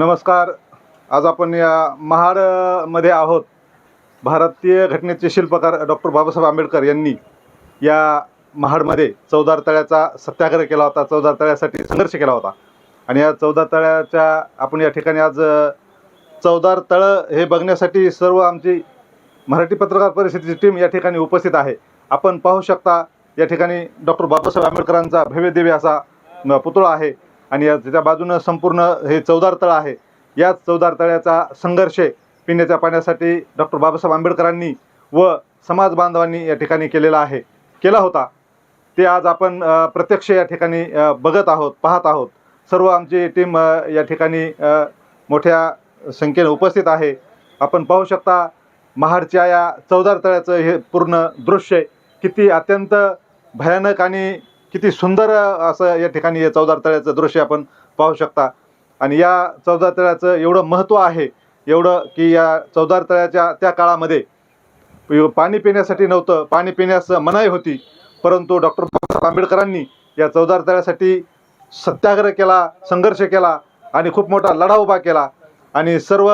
नमस्कार. आज आपण या महाडमध्ये आहोत. भारतीय घटनेचे शिल्पकार डॉक्टर बाबासाहेब आंबेडकर यांनी या महाडमध्ये चौदार तळ्याचा सत्याग्रह केला होता. चौदार तळ्यासाठी संघर्ष केला होता. आणि या चौदार तळ्याच्या आपण या ठिकाणी आज चौदार तळं हे बघण्यासाठी सर्व आमची मराठी पत्रकार परिषदेची टीम या ठिकाणी उपस्थित आहे. आपण पाहू शकता या ठिकाणी डॉक्टर बाबासाहेब आंबेडकरांचा भव्यदेवी असा पुतळा आहे. आणि या त्याच्या बाजूनं संपूर्ण हे चौदार तळ आहे. याच चौदार तळ्याचा संघर्ष पिण्याच्या पाण्यासाठी डॉक्टर बाबासाहेब आंबेडकरांनी व समाज बांधवांनी या ठिकाणी केलेला आहे. केला होता. ते आज आपण प्रत्यक्ष या ठिकाणी बघत आहोत पाहत आहोत. सर्व आमची टीम या ठिकाणी मोठ्या संख्येने उपस्थित आहे. आपण पाहू शकता महाडच्या या चौदार तळ्याचं हे पूर्ण दृश्य किती अत्यंत भयानक आणि किती सुंदर असं या ठिकाणी या चौदार तळ्याचं दृश्य आपण पाहू शकता. आणि या चौदार तळ्याचं एवढं महत्त्व आहे एवढं की या चौदार तळ्याच्या त्या काळामध्ये पाणी पिण्यासाठी नव्हतं पाणी पिण्यास मनाई होती. परंतु डॉक्टर बाबासाहेब आंबेडकरांनी या चौदार तळ्यासाठी सत्याग्रह केला संघर्ष केला आणि खूप मोठा लढा उभा केला. आणि सर्व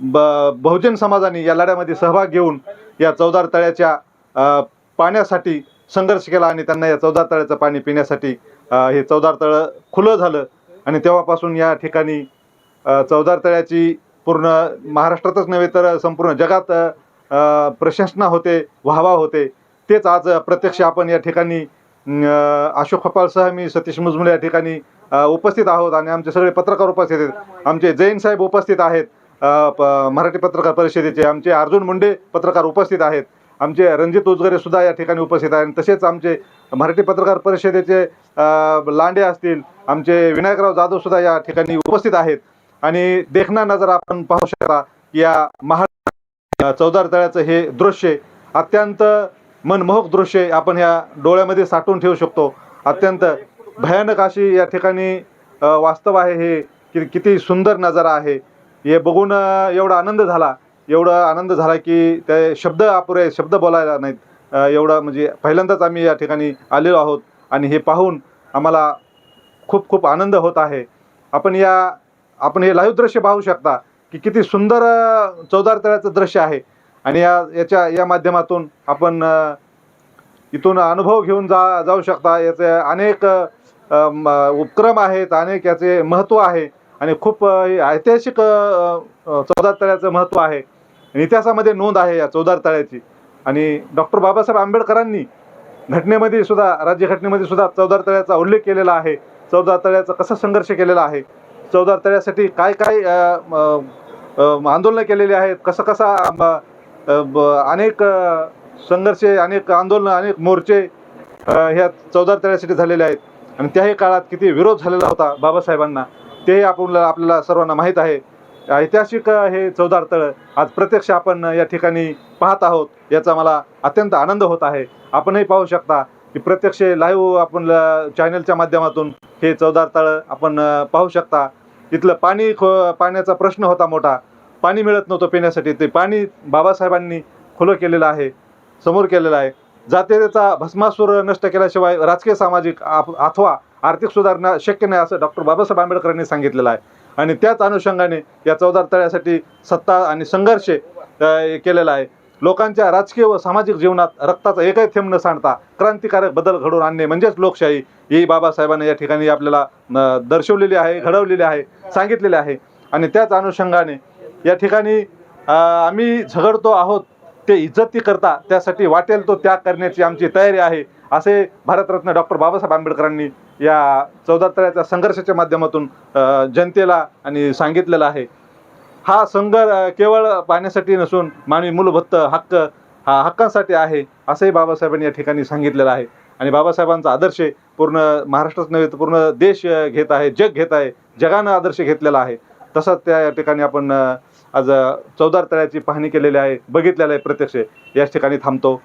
ब बहुजन समाजाने या लढ्यामध्ये सहभाग घेऊन या चौदार तळ्याच्या पाण्यासाठी संघर्ष केला आणि त्यांना या चौदा तळ्याचं पाणी पिण्यासाठी हे चौदार तळं खुलं झालं. आणि तेव्हापासून या ठिकाणी अ, चौदार तळ्याची पूर्ण महाराष्ट्रातच नव्हे तर संपूर्ण जगात प्रशंसना होते वाहवा होते. तेच आज प्रत्यक्ष आपण या ठिकाणी अशोक खपाळसह मी सतीश मुजमुले या ठिकाणी उपस्थित आहोत आणि आमचे सगळे पत्रकार उपस्थित आहेत. आमचे जैन साहेब उपस्थित आहेत. प- मराठी पत्रकार परिषदेचे आमचे अर्जुन मुंडे पत्रकार उपस्थित आहेत. आमचे रणजित उजगरे सुद्धा या ठिकाणी उपस्थित आहेत. तसेच आमचे मराठी पत्रकार परिषदेचे लांडे असतील आमचे विनायकराव जाधव सुद्धा या ठिकाणी उपस्थित आहेत. आणि देखना नजर आपण पाहू शकता या महा चौदार तळ्याचं हे दृश्य अत्यंत मनमोहक दृश्य आपण ह्या डोळ्यामध्ये साठवून ठेवू शकतो. अत्यंत भयानक अशी या ठिकाणी वास्तव आहे हे कि किती सुंदर नजारा आहे. हे बघून एवढा आनंद झाला. एवढा आनंद झाला की ते शब्द अपुरे शब्द बोलायला नाहीत. एवढा एवढं म्हणजे पहिल्यांदाच आम्ही या ठिकाणी आलेलो आहोत आणि हे पाहून आम्हाला खूप खूप आनंद होत आहे. आपण या आपण हे लाईव्ह दृश्य पाहू शकता की किती सुंदर चौदार तळ्याचं दृश्य आहे. आणि या याच्या या माध्यमातून आपण इथून अनुभव घेऊन जा जाऊ शकता. याचे अनेक म, उपक्रम आहेत अनेक याचे महत्त्व आहे. आणि खूप ऐतिहासिक चौदा तळ्याचं महत्त्व आहे. आणि इतिहासामध्ये नोंद आहे या चौदार तळ्याची. आणि डॉक्टर बाबासाहेब आंबेडकरांनी घटनेमध्ये सुद्धा राज्यघटनेमध्ये सुद्धा चौदार तळ्याचा उल्लेख केलेला आहे. चौदार तळ्याचा कसा संघर्ष केलेला आहे? चौदार तळ्यासाठी काय काय आंदोलनं केलेली आहेत? कसं कसा अनेक संघर्ष अनेक आंदोलनं अनेक मोर्चे ह्या चौदार तळ्यासाठी झालेले आहेत. आणि त्याही काळात किती विरोध झालेला होता बाबासाहेबांना तेही आपण आपल्याला सर्वांना माहीत आहे. ऐतिहासिक हे चौदार तळ आज प्रत्यक्ष आपण या ठिकाणी पाहत आहोत याचा मला अत्यंत आनंद होत आहे. आपणही पाहू शकता की प्रत्यक्ष लाईव्ह आपण चॅनलच्या माध्यमातून हे चौदार तळ आपण पाहू शकता. इथलं पाणी खो पाण्याचा प्रश्न होता मोठा. पाणी मिळत नव्हतं पिण्यासाठी. ते पाणी बाबासाहेबांनी खुलं केलेलं आहे समोर केलेलं आहे. जातीचा भस्मासूर नष्ट केल्याशिवाय राजकीय सामाजिक आप- अथवा आर्थिक सुधारणा शक्य नाही असं डॉक्टर बाबासाहेब आंबेडकरांनी सांगितलेलं आहे. आणि त्याच अनुषंगाने या चौदार तळ्यासाठी सत्ता आणि संघर्ष केलेला आहे. लोकांच्या राजकीय व सामाजिक जीवनात रक्ताचा एकही थेंब न सांडता क्रांतिकारक बदल घडवून आणणे म्हणजेच लोकशाही ही बाबासाहेबांनी या ठिकाणी आपल्याला दर्शवलेली आहे घडवलेली आहे सांगितलेले आहे. आणि त्याच अनुषंगाने या ठिकाणी आम्ही झगडतो आहोत ते इज्जती करता त्यासाठी वाटेल तो त्याग करण्याची आमची तयारी आहे असे भारतरत्न डॉक्टर बाबासाहेब आंबेडकरांनी या चौदार तळ्याच्या संघर्षाच्या माध्यमातून जनतेला आणि सांगितलेला आहे. हा संघर्ष केवळ पाहण्यासाठी नसून मानवी मूलभूत हक्क हा हक्कांसाठी आहे असंही बाबासाहेबांनी या ठिकाणी सांगितलेलं आहे. आणि बाबासाहेबांचा आदर्श पूर्ण महाराष्ट्रात नव्हे तर पूर्ण देश घेत आहे जग घेत आहे जगानं आदर्श घेतलेला आहे. तसंच त्या या ठिकाणी आपण आज चौदार तळ्याची पाहणी केलेली आहे बघितलेलं आहे प्रत्यक्ष. याच ठिकाणी थांबतो.